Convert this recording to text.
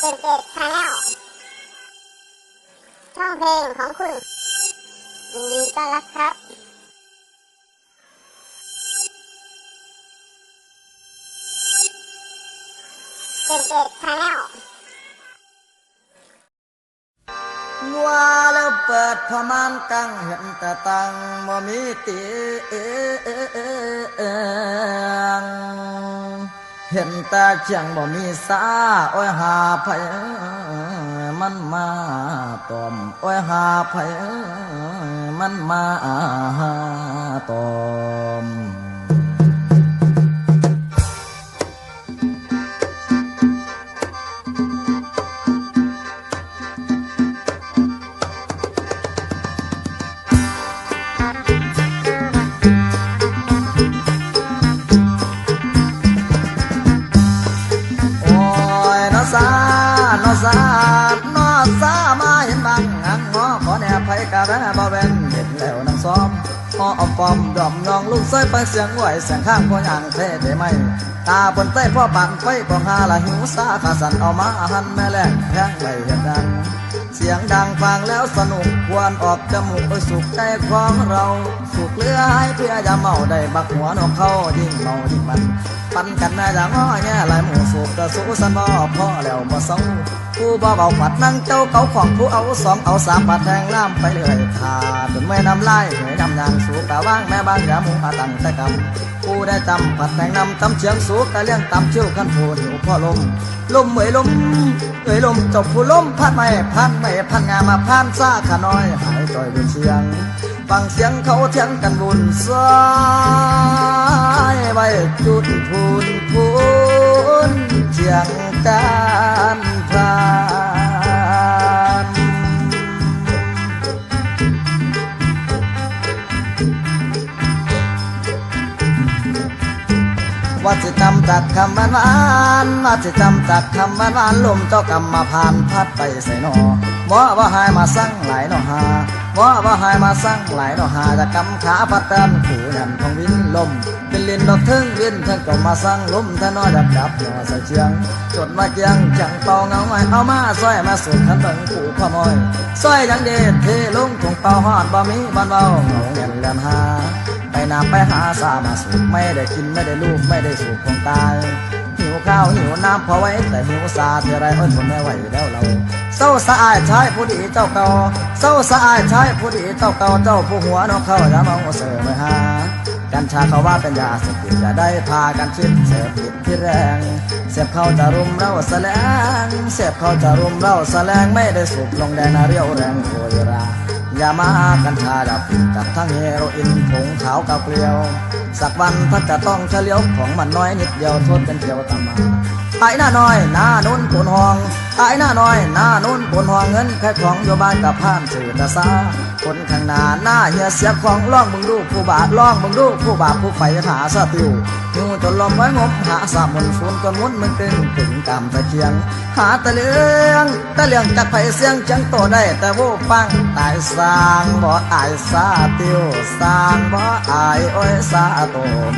เจ็นเจ็ดชาแนลช่องเพลงของคุณยินดีต้อนรับครับ เจ็นเจ็ดชาแนลว่าแล้วเปิดพมานกังเห็นแต่ตังมามีตีเอเห็นแต่เชียงบ่มีสาโอ้ยหาไผมันมาตอมโอ้ยหาไผมันมาตอม เว้นเห็นแล้วนั่งซ้อมพอเอาปอมดอมยองลูกเสยไปเสียงไหวเสียงข้างพ่อย่างเท่ได้ไหมตาบนใต้พ่อปั่นไฟกองหาละหิวซาขาสันเอามาหันแม่แลกแพงไปเห็นดัง เสียงดังฟังแล้วสนุกควรออกจมูกไปสุขใจของเรา สุขเลือให้เพื่ออย่าเมาได้บักหัวนกเขายิ่งเมายิ่งมัน ปันกันแม่จะง้อแง่ลายหมูสุกกระสูสันบ่พ่อแล้วบ่เศร้าผู้บ่เบาผัดนั่งเจ้าเขาของผู้เอาสองเอาสามปัดแทงล่ามไปเรื่อยขาดจนแม่น้ำลายเหยน้ำยางสูกะว่างแม่บางยาหมูอาตั้งแต่กำผู้ได้จำผัดแทงนำตำเชียงสูกะเลี้ยงตำเชี่ยวกันผู้หิวพ่อลม ลมเหยลมเอยลมจบผู้ลมพัดไม่พันไม่พันงามาพันซาขาน้อยหายจอยเป็นเชียงฟังเสียงเขาเถียงกันบุญสายไว้จุดพูนพูนเชียงการพราน ว่าจะจำจากคำหวานหวานว่าจะจำจากคำหวานหวานลมเจ้ากรรมมาผ่านพัดไปใส่นอว่าว่าหายมาสั่งหลายนอหาว่าว่าหายมาสั่งหลายนอหาจะกำขาพัดตันขู่ยันของวินลมเป็นลินดอกเทิงวินเทิงก็มาสั่งลมท่านน้อยดับดับหนอใส่เชียงจดมาเกียงจังเป่าเงาไว้เอามาซอยมาสุดขันเบิงขู่ขโมยซอยยังเด็ดเทลงถุงเป่าหอดบ่มีบ้านเบาเงาเงินเลือนห นาไปหาสามาสูบไม่ได้กินไม่ได้ลูกไม่ได้สูบคงตายหิวข้าวหิวน้ำพอไว้แต่หิวสาเท่ไรอ้นทนไม่ไหวแล้วเราเศร้าสะอายชายผู้ดีเจ้าเก่าเศร้าสะอายชายผู้ดีเจ้าเก่าเจ้าผู้หัวนกเข้าอย่ามาเอาเสือไปหากัญชาเขาว่าเป็นยาเสพติดอย่าได้พากันชิดเสพติดที่แรงเสพเขาจะรุมเราแสลงเสพเขาจะรุมเราแสลงไม่ได้สูบลงแดงนาเรียวแรงโวยรา อย่ามากัญชาดับกับทั้งเฮโรอีนผงขาวกับเกลียว สักวันถ้าจะต้องเฉลียวของมันน้อยนิดเดียวโทษเป็นเที่ยวตามมาไอ้หน้าน้อยหน้านุ่นปนห้องไอ้หน้าน้อยหน้านุ่นปนห้องเงินแค่ของอยู่บ้านกับผ่านสื่อตาซา คนข้างหน้าหน้าเฮียเสียของล่องมึงดูผู้บาทล่องมึงดูผู้บาปผู้ไฟหาสติวหิวจนลมไว้งบหาสามมนฟูนจนมุนมึงตึงถึงกำตะเคียง หาตะเลืองตะเลืองจากไผเสียงจังโตได้แต่โว้ฟังตายสร้างบ่อายสาติวสร้างบ่อายโอ้ยสาตม